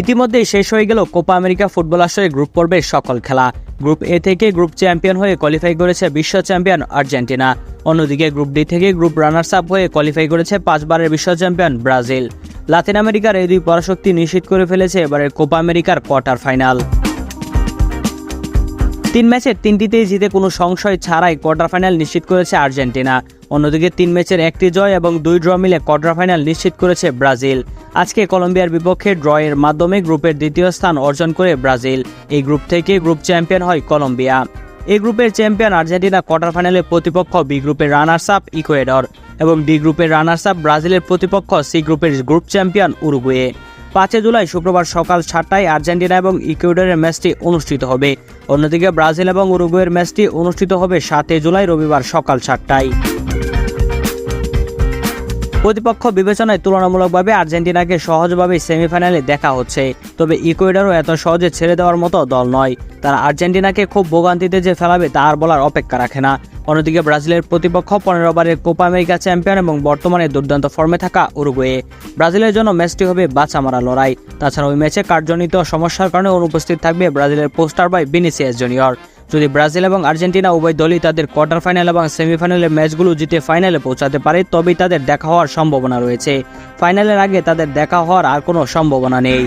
ইতিমধ্যেই শেষ হয়ে গেল কোপা আমেরিকা ফুটবল আসরে গ্রুপ পর্বের সকল খেলা। গ্রুপ এ থেকে গ্রুপ চ্যাম্পিয়ন হয়ে কোয়ালিফাই করেছে বিশ্ব চ্যাম্পিয়ন আর্জেন্টিনা। অন্যদিকে গ্রুপ ডি থেকে গ্রুপ রানার্স আপ হয়ে কোয়ালিফাই করেছে পাঁচবারের বিশ্ব চ্যাম্পিয়ন ব্রাজিল। লাতিন আমেরিকার এই দুই পরাশক্তি নিশ্চিত করে ফেলেছে এবারের কোপা আমেরিকার কোয়ার্টার ফাইনাল। তিন ম্যাচের তিনটিতেই জিতে কোনো সংশয় ছাড়াই কোয়ার্টার ফাইনাল নিশ্চিত করেছে আর্জেন্টিনা। অন্যদিকে তিন ম্যাচের একটি জয় এবং দুই ড্র মিলে কোয়ার্টার ফাইনাল নিশ্চিত করেছে ব্রাজিল। আজকে কলম্বিয়ার বিপক্ষে ড্রয়ের মাধ্যমে গ্রুপের দ্বিতীয় স্থান অর্জন করে ব্রাজিল। এই গ্রুপ থেকে গ্রুপ চ্যাম্পিয়ন হয় কলম্বিয়া। এই গ্রুপের চ্যাম্পিয়ন আর্জেন্টিনা কোয়ার্টার ফাইনালের প্রতিপক্ষ বি গ্রুপের রানার্স আপ ইকুয়েডর এবং ডি গ্রুপের রানার্স আপ ব্রাজিলের প্রতিপক্ষ সি গ্রুপের গ্রুপ চ্যাম্পিয়ন উরুগুয়ে। পাঁচই জুলাই শুক্রবার সকাল সাতটায় আর্জেন্টিনা এবং ইকুয়েডরের ম্যাচটি অনুষ্ঠিত হবে। অন্যদিকে ব্রাজিল এবং উরুগুয়ের ম্যাচটি অনুষ্ঠিত হবে সাতই জুলাই রবিবার সকাল সাতটায়। প্রতিপক্ষ বিবেচনায় তুলনামূলকভাবে আর্জেন্টিনাকে সহজভাবে সেমিফাইনালে দেখা হচ্ছে। তবে ইকুয়েডারও এত সহজে ছেড়ে দেওয়ার মতো দল নয়। তারা আর্জেন্টিনাকে খুব ভোগান্তিতে যে ফেলাবে তা আর বলার অপেক্ষা রাখে না। অন্যদিকে ব্রাজিলের প্রতিপক্ষ পনেরো বারের কোপা আমেরিকা চ্যাম্পিয়ন এবং বর্তমানে দুর্দান্ত ফর্মে থাকা উরুগুয়ে। ব্রাজিলের জন্য ম্যাচটি হবে বাঁচা মারা লড়াই। তাছাড়া ওই ম্যাচে কার্যজনিত সমস্যার কারণে অনুপস্থিত থাকবে ব্রাজিলের পোস্টার বাই বিনিসিয়াস জুনিয়র। যদি ব্রাজিল এবং আর্জেন্টিনা উভয় দলই তাদের কোয়ার্টার ফাইনাল এবং সেমিফাইনালের ম্যাচগুলো জিতে ফাইনালে পৌঁছাতে পারে, তবেই তাদের দেখা হওয়ার সম্ভাবনা রয়েছে। ফাইনালের আগে তাদের দেখা হওয়ার আর কোনো সম্ভাবনা নেই।